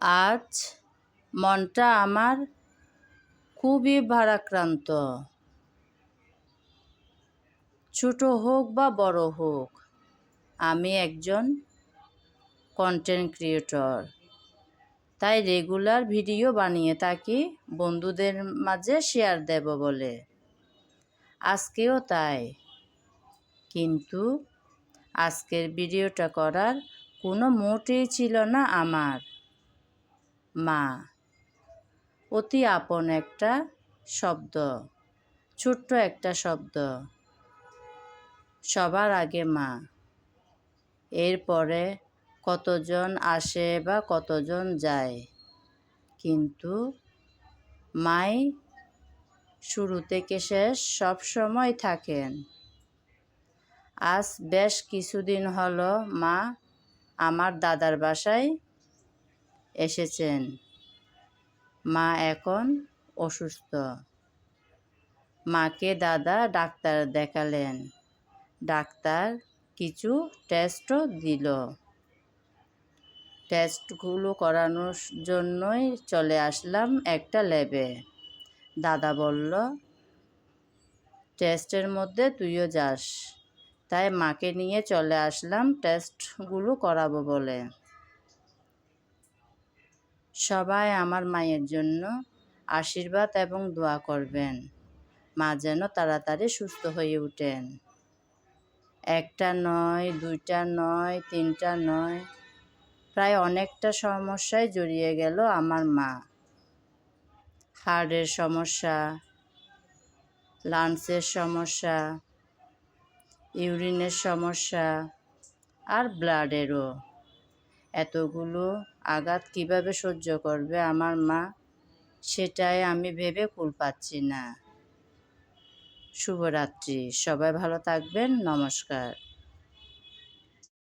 আজ মনটা আমার খুবই ভারাক্রান্ত। ছোট হোক বা বড় হোক, আমি একজন কন্টেন্ট ক্রিয়েটর তাই রেগুলার ভিডিও বানিয়ে থাকি, বন্ধুদের মাঝে শেয়ার দেব বলে। আজকেও তাই। কিন্তু আজকের ভিডিওটা করার কোনো মোটেই ছিল না আমার। মা। অতি আপন একটা শব্দ, ছোট্ট একটা শব্দ। সবার আগে মা। এরপরে কতজন আসে বা কতজন যায়। কিন্তু মাই শুরু থেকে শেষ সব সময় থাকেন। আজ বেশ কিছুদিন হলো মা আমার দাদার বাসায় এসেছেন। মা এখন অসুস্থ। মাকে দাদা ডাক্তার দেখালেন। ডাক্তার কিছু টেস্টও দিল। টেস্টগুলো করানোর জন্যই চলে আসলাম একটা ল্যাবে দাদা বলল, টেস্টের মধ্যে তুইও যাস। তাই মাকে নিয়ে চলে আসলাম টেস্টগুলো করাবো বলে। সবাই আমার মায়ের জন্য আশীর্বাদ এবং দোয়া করবেন। মা যেন তাড়াতাড়ি সুস্থ হয়ে ওঠেন একটা নয়, দুইটা নয়, তিনটা নয়, প্রায় অনেকটা সমস্যায় জড়িয়ে গেল আমার মা। হার্টের সমস্যা, লাংসের সমস্যা, ইউরিনের সমস্যা, আর ব্লাডেরও। এতগুলো আঘাত কীভাবে সহ্য করবে আমার মা, সেটাই আমি ভেবে কুল পাচ্ছি না। শুভরাত্রি। সবাই ভালো থাকবেন। নমস্কার।